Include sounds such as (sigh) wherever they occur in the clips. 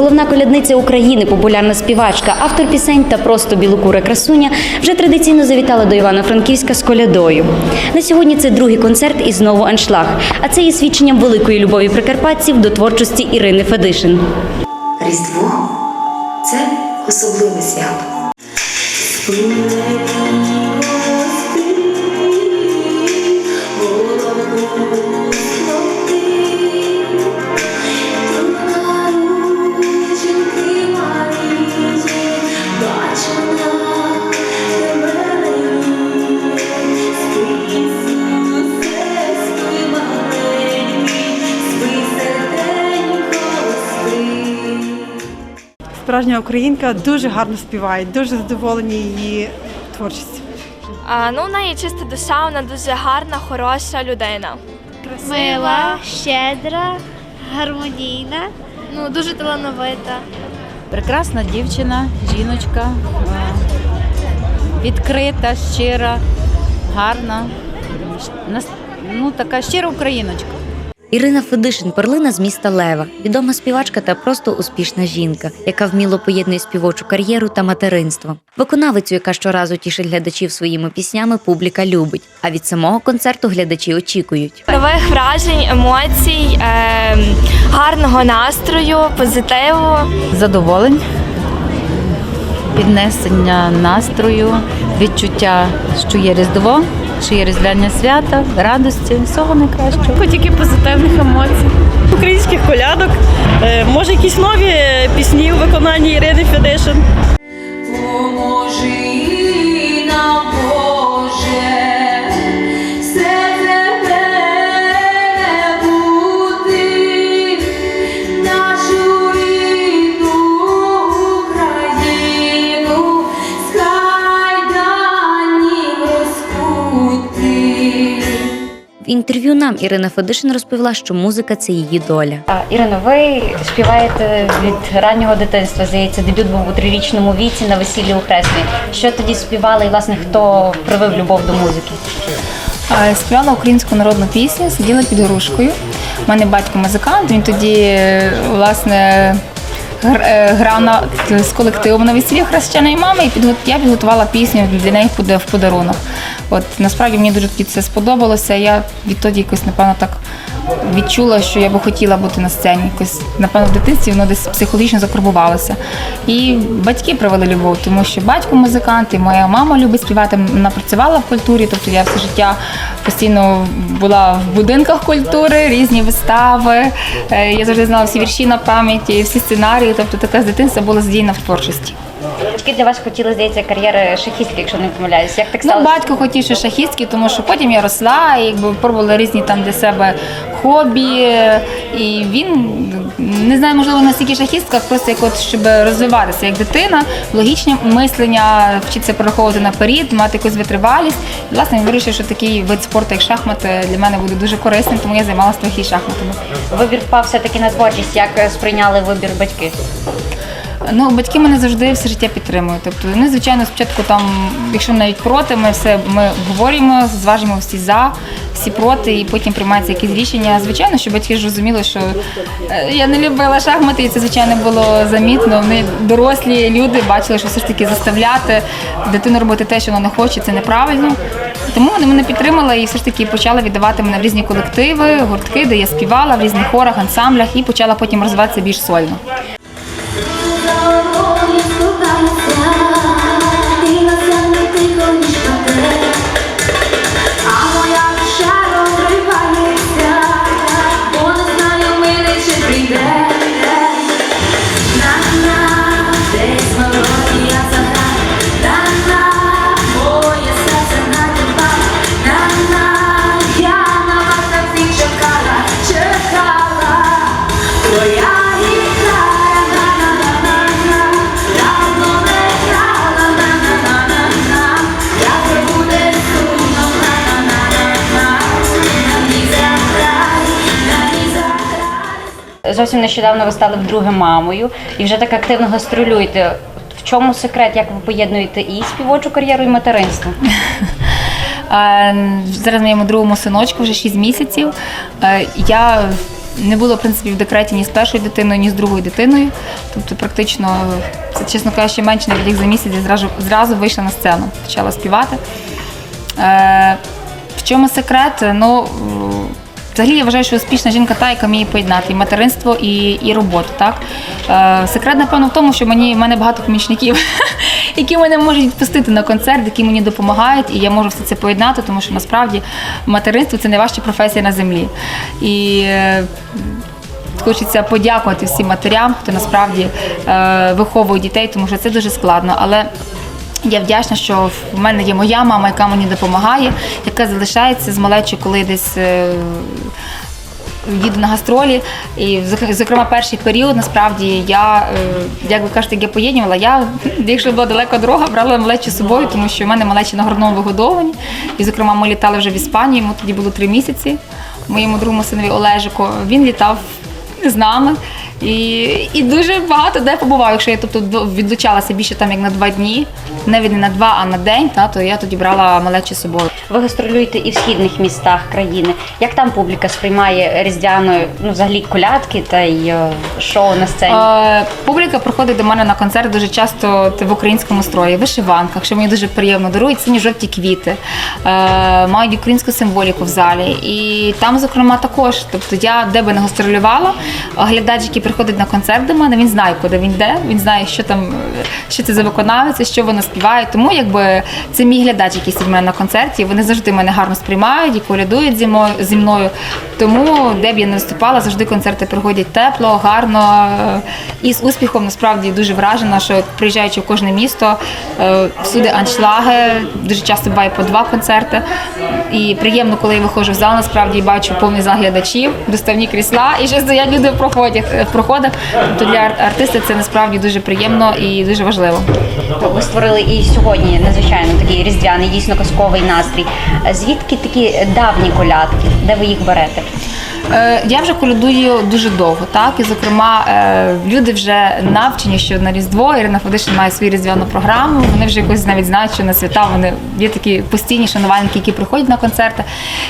Головна колядниця України, популярна співачка, автор пісень та просто білокура красуня вже традиційно завітала до Івано-Франківська з колядою. На сьогодні це другий концерт і знову аншлаг. А це є свідченням великої любові прикарпатців до творчості Ірини Федишин. Різдво це особливе свято. Справжня українка дуже гарно співає, дуже задоволені її творчістю. А, ну, в неї чиста душа, вона дуже гарна, хороша людина. Мила, щедра, гармонійна, ну дуже талановита. Прекрасна дівчина, жіночка, відкрита, щира, гарна, ну, така щира україночка. Ірина Федишин перлина з міста Лева, відома співачка та просто успішна жінка, яка вміло поєднує співочу кар'єру та материнство. Виконавицю, яка щоразу тішить глядачів своїми піснями, публіка любить. А від самого концерту глядачі очікують. Нових вражень, емоцій, е, гарного настрою, позитиву. Задоволень, піднесення настрою, відчуття, що є Різдво, що є різдвяне свята, радості, всього найкращого. Тільки позитивних емоцій. Українських колядок, е, може якісь нові пісні у виконанні Ірини Федишин. Інтерв'ю нам Ірина Федишин розповіла, що музика це її доля. Ірино, ви співаєте від раннього дитинства. Здається, дебют був у трирічному віці на весіллі у Хресні. Що тоді співали і власне хто привив любов до музики? Співала українську народну пісню, сиділа під грушкою. У мене батько музикант, він тоді власне грав на, з колективом на весіллі хрещеної мами, і я підготувала пісню для неї в подарунок. От насправді мені дуже це сподобалося. Я відтоді якось, напевно, так відчула, що я би хотіла бути на сцені. Якось, напевно, в дитинстві воно десь психологічно закарбувалося. І батьки привели любов, тому що батько музикант, і моя мама любить співати. Вона працювала в культурі, тобто я все життя постійно була в будинках культури, різні вистави. Е, Я завжди знала всі вірші на пам'яті, всі сценарії. Тобто така з дитинства була задіяна в творчості. Батьки для вас хотіли, здається, кар'єри шахістки, якщо не помиляюсь. Як так Ну, батько хотів ще шахістки, тому що потім я росла і якби пробувала різні там для себе хобі. І він не знаю, можливо, настільки шахістка, просто як от щоб розвиватися як дитина, логічне мислення, вчитися прораховувати наперед, мати якусь витривалість. І, власне, він вирішив, що такий вид спорту, як шахмати, для мене буде дуже корисним, тому я займалася трохи шахматами. Вибір впав все-таки на творчість. Як сприйняли вибір батьки? Ну, батьки мене завжди все життя підтримують. Тобто, вони, звичайно, спочатку там, якщо навіть проти, ми все ми обговорюємо, зважимо всі за, всі проти, і потім приймаються якісь рішення. Звичайно, що батьки ж розуміли, що е, я не любила шахмати, і це звичайно було замітно. Вони дорослі люди бачили, що все ж таки заставляти дитину робити те, що вона не хоче, це неправильно. Тому вони мене підтримали і все ж таки почали віддавати мене в різні колективи, гуртки, де я співала в різних хорах, ансамблях і почала потім розвиватися більш сольно. А Зовсім нещодавно ви стали вдруге мамою і вже так активно гастролюєте. В чому секрет? Як ви поєднуєте і співочу кар'єру, і материнство? (laughs) Зараз моєму другому синочку вже 6 місяців. Я не було в принципі в декреті ні з першою дитиною, ні з другою дитиною. Тобто, практично, це, чесно кажучи, менше рік за місяць я зразу, зразу вийшла на сцену, почала співати. Е, в чому секрет? Ну, Взагалі я вважаю, що успішна жінка та, яка вміє поєднати і материнство, і, і роботу. Так? Е, секрет, напевно, в тому, що мені, в мене багато помічників, (laughs) які мене можуть відпустити на концерт, які мені допомагають, і я можу все це поєднати, тому що насправді материнство це найважча професія на землі. І е, Хочеться подякувати всім матерям, хто насправді е, виховує дітей, тому що це дуже складно. Але я вдячна, що в мене є моя мама, яка мені допомагає, яка залишається з малечою, коли десь. е, Їду на гастролі, і зокрема перший період насправді я, е, як ви кажете, я поєднувала, я, (laughs) якщо була далека дорога, брала малечу з собою, тому що в мене малечі на грудному вигодовані. І, зокрема, ми літали вже в Іспанію, йому тоді було три місяці. Моєму другому синові Олежику. Він літав з нами. І, і дуже багато де побував. Якщо я тобто відлучалася більше там як на два дні, навіть не на два, а на день, та, то я тоді брала малечі з собою. Ви гастролюєте і в східних містах країни. Як там публіка сприймає різдвяної, ну взагалі колядки та й е, шоу на сцені? Е, публіка приходить до мене на концерт дуже часто в українському строї, в вишиванках, що мені дуже приємно дарують сині жовті квіти, е, мають українську символіку в залі. І там, зокрема, також. Тобто я де би не гастролювала, глядач, який приходить на концерт до мене, він знає, куди він йде, він знає, що там, е, що це за виконавиця, що вона співає. Тому якби це мій глядач, який сидить мене на концерті. Вони завжди мене гарно сприймають і колядують зі мною. Тому де б я не виступала, завжди концерти проходять тепло, гарно е, і з успіхом. Насправді дуже вражена, що приїжджаючи в кожне місто, е, всюди аншлаги, дуже часто буває по два концерти. І приємно, коли я виходжу в зал, насправді бачу повний зал глядачів, доставні крісла, і ще стоять люди в проходах. В проходах. Тобто для артиста це насправді дуже приємно і дуже важливо. Ви створили і сьогодні надзвичайно такий різдвяний, дійсно казковий настрій. Звідки такі давні колядки? Де ви їх берете? Е, Я вже колядую дуже довго, так і зокрема е, люди вже навчені, що на Різдво Ірина Федишин має свою різдвяну програму. Вони вже якось навіть знають, що на свята вони є такі постійні шанувальники, які приходять на концерти.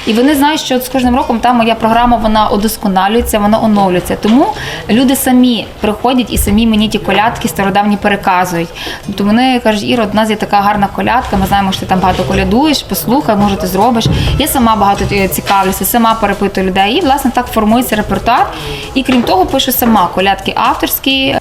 І вони знають, що з кожним роком та моя програма вона удосконалюється, вона оновлюється. Тому люди самі приходять і самі мені ті колядки стародавні переказують. Тобто вони кажуть, Іро, у нас є така гарна колядка, ми знаємо, що ти там багато колядуєш, послухай, може ти зробиш. Я сама багато цікавлюся, сама перепитую людей. І власне так формується репертуар. І крім того, пишу сама колядки авторські.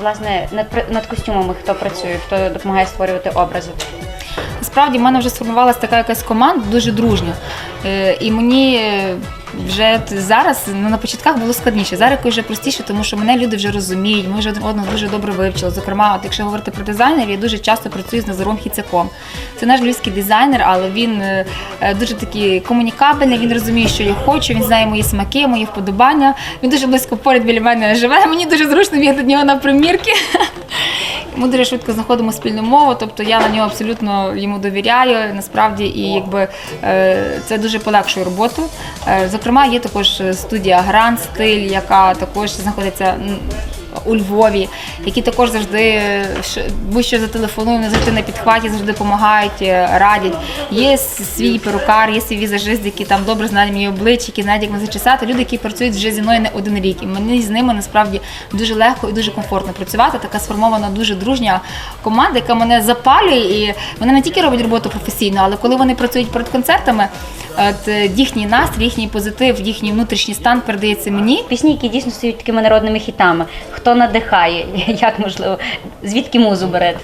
Власне над над костюмами хто працює, хто допомагає створювати образи? Насправді в мене вже сформувалася така якась команда дуже дружня. Е, І мені вже зараз ну, на початках було складніше. Зараз вже простіше, тому що мене люди вже розуміють, ми вже одного дуже добре вивчили. Зокрема, от якщо говорити про дизайнерів, я дуже часто працюю з Назаром Хіцяком. Це наш львівський дизайнер, але він е, е, дуже такий комунікабельний, він розуміє, що я хочу, він знає мої смаки, мої вподобання. Він дуже близько поряд біля мене живе. Мені дуже зручно бігати до нього на примірки. (laughs) Ми дуже швидко знаходимо спільну мову, тобто я на нього абсолютно йому довіряю насправді, і якби е, це дуже полегшує роботу. Е, Зокрема, є також студія Гранд Стиль, яка також знаходиться у Львові, які також завжди будь-що зателефонують, вони завжди на підхваті, завжди допомагають, е, радять. Є свій перукар, є свій візажист, які там добре знають мої обличчя, які знають, як мене зачесати. Люди, які працюють вже зі мною не один рік. І мені з ними насправді дуже легко і дуже комфортно працювати. Така сформована дуже дружня команда, яка мене запалює, і вони не тільки роблять роботу професійно, але коли вони працюють перед концертами, от е, їхній настрій, їхній позитив, їхній внутрішній стан передається мені. Пісні, які дійсно стають такими народними хітами. Хто надихає? (laughs) Як можливо? Звідки музу берете?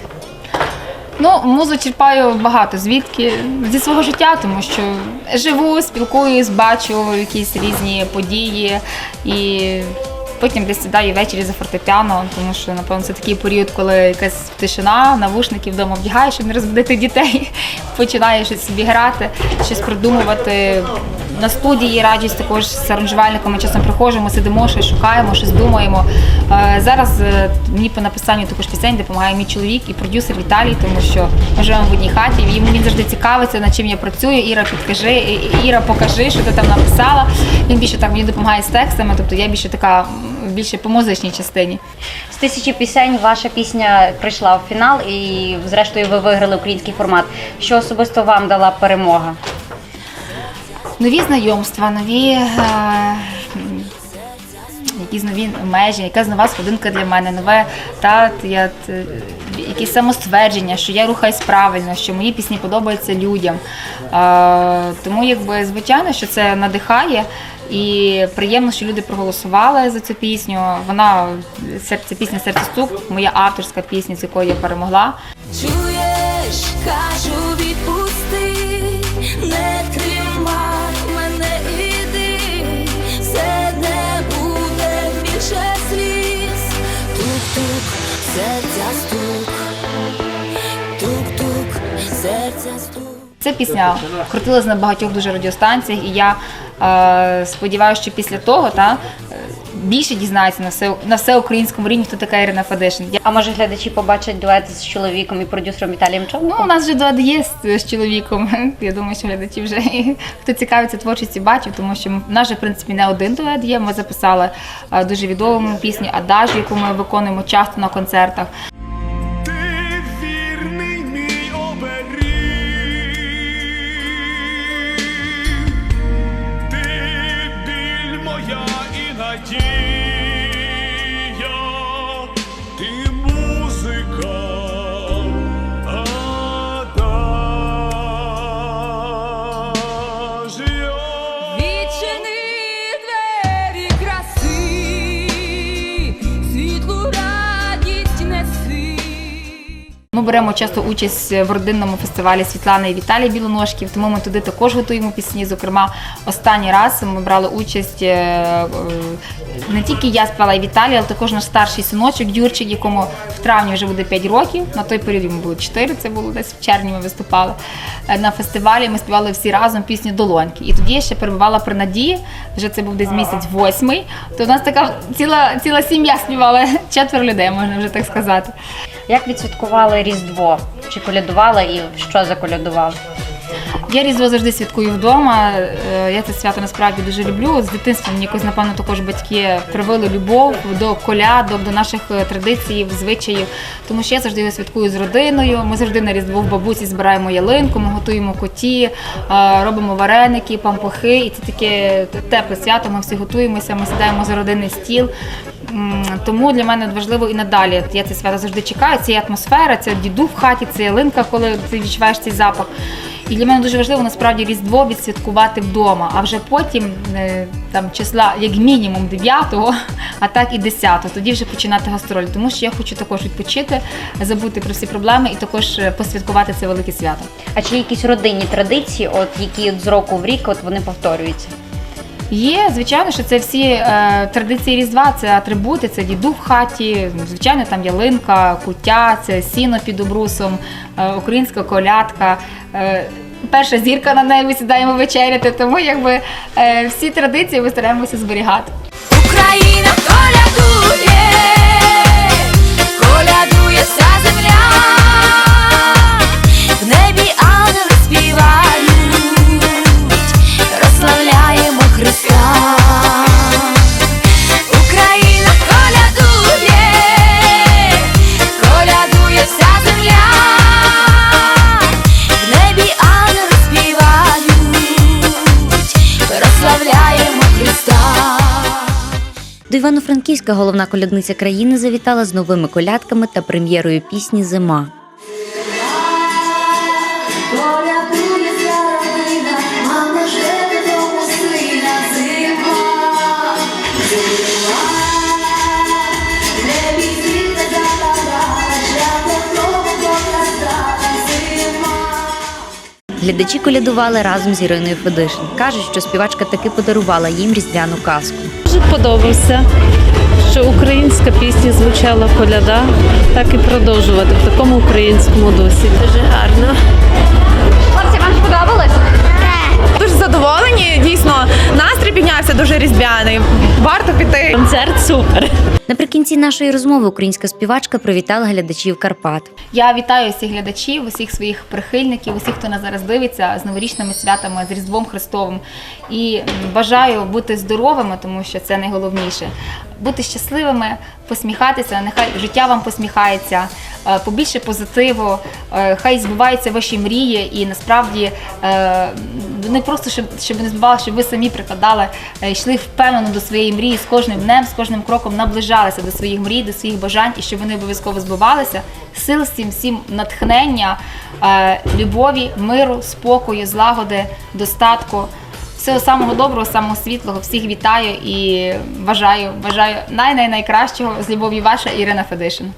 Ну, музу черпаю багато звідки зі свого життя, тому що живу, спілкуюсь, бачу якісь різні події і потім десь сідаю ввечері за фортепіано, тому що напевно це такий період, коли якась тишина, навушники вдома вдягаєш, щоб не розбудити дітей, (laughs) починаєш щось собі грати, щось придумувати. На студії раджусь також з аранжувальниками. Часом приходимо, сидимо, щось шукаємо, щось думаємо. Е, Зараз е, мені по написанню також пісень допомагає мій чоловік і продюсер Віталій, тому що ми живемо в одній хаті. Йому він завжди цікавиться, над чим я працюю. Іра, підкажи, Іра, покажи, що ти там написала. Він більше так мені допомагає з текстами, тобто я більше така більше по музичній частині. З тисячі пісень ваша пісня прийшла в фінал, і зрештою ви виграли український формат. Що особисто вам дала перемога? Нові знайомства, нові е, якісь нові межі, якась нова сходинка для мене, нове та я якісь самоствердження, що я рухаюсь правильно, що мої пісні подобаються людям. Е, тому, якби звичайно, що це надихає. І приємно, що люди проголосували за цю пісню. Вона серце пісня Серце стук, моя авторська пісня, з якою я перемогла. Чуєш, кажу, відпусти, Ця пісня крутилась на багатьох дуже радіостанціях, і я е, сподіваюся, що після того та, е, більше дізнається на все на всеукраїнському рівні, хто така Ірина Федишин. Я, А може глядачі побачать дует з чоловіком і продюсером Віталієм ну, у нас вже дует є з, з чоловіком. (laughs) Я думаю, що глядачі вже (laughs) хто цікавиться творчістю, бачив, тому що в нас же, в принципі, не один дует є. Ми записали е, дуже відому пісню Адажу, яку ми виконуємо часто на концертах. Ми беремо часто участь в родинному фестивалі Світлани і Віталія Білоножків, тому ми туди також готуємо пісні. Зокрема, останній раз ми брали участь е, е, не тільки я співала і Віталій, але також наш старший синочок Юрчик, якому в травні вже буде 5 років. На той період йому було 4, це було десь в червні. Ми виступали Е, на фестивалі. Ми співали всі разом пісню Долоньки. І тоді я ще перебувала при надії. Вже це був десь місяць восьмий. То у нас така ціла ціла сім'я співала (laughs) четверо людей, можна вже так сказати. Як відсвяткували Різдво? Чи колядували і що заколядували? Я різдво завжди святкую вдома. Е, Я це свято насправді дуже люблю. З дитинства мені якось, напевно, також батьки привили любов до колядок, до наших е, традицій, звичаїв. Тому що я завжди його святкую з родиною. Ми завжди на різдво в бабусі збираємо ялинку, ми готуємо коті, е, робимо вареники, пампухи. І це таке тепле свято. Ми всі готуємося, ми сідаємо за родинний стіл. Тому для мене важливо і надалі. Я це свято завжди чекаю. Це атмосфера, це діду в хаті, це ялинка, коли ти відчуваєш цей запах. І для мене дуже важливо насправді Різдво відсвяткувати вдома, а вже потім е, там числа як мінімум 9-го, (laughs) а так і 10-го, тоді вже починати гастролі. Тому що я хочу також відпочити, забути про всі проблеми і також е, посвяткувати це велике свято. А чи є якісь родинні традиції, от які от з року в рік от вони повторюються? Є, звичайно, що це всі е, традиції Різдва, це атрибути, це діду в хаті, звичайно, там ялинка, куття, це сіно під обрусом, е, українська колядка. Е, перша зірка на небі сідаємо вечеряти, тому якби е, всі традиції ми стараємося зберігати. Україна колядує, колядує вся земля, До Івано-Франківська головна колядниця країни завітала з новими колядками та прем'єрою пісні Зима. Глядачі колядували разом з Іриною Федишин. Кажуть, що співачка таки подарувала їм різдвяну казку. Дуже подобався, що українська пісня звучала коляда, так і продовжувати в такому українському дусі. Дуже гарно. Хлопці, вам сподобалось? Дуже задоволені. Дійсно, настрій піднявся дуже різдвяний. Варто піти. Концерт супер. Наприкінці нашої розмови українська співачка привітала глядачів Карпат. Я вітаю всіх глядачів, усіх своїх прихильників, усіх, хто нас зараз дивиться з новорічними святами, з Різдвом Христовим. І бажаю бути здоровими, тому що це найголовніше. Бути щасливими, посміхатися, нехай життя вам посміхається, е, побільше позитиву, е, хай збуваються ваші мрії, і насправді е, не просто щоб, щоб не збувалося, щоб ви самі прикладали, йшли впевнено до своєї мрії з кожним днем, з кожним кроком наближалися до своїх мрій, до своїх бажань, і щоб вони обов'язково збувалися. Сил всім, всім натхнення, любові, миру, спокою, злагоди, достатку. Всього самого доброго, самого світлого, всіх вітаю і бажаю, бажаю най-най-найкращого з любов'ю ваша Ірина Федишин.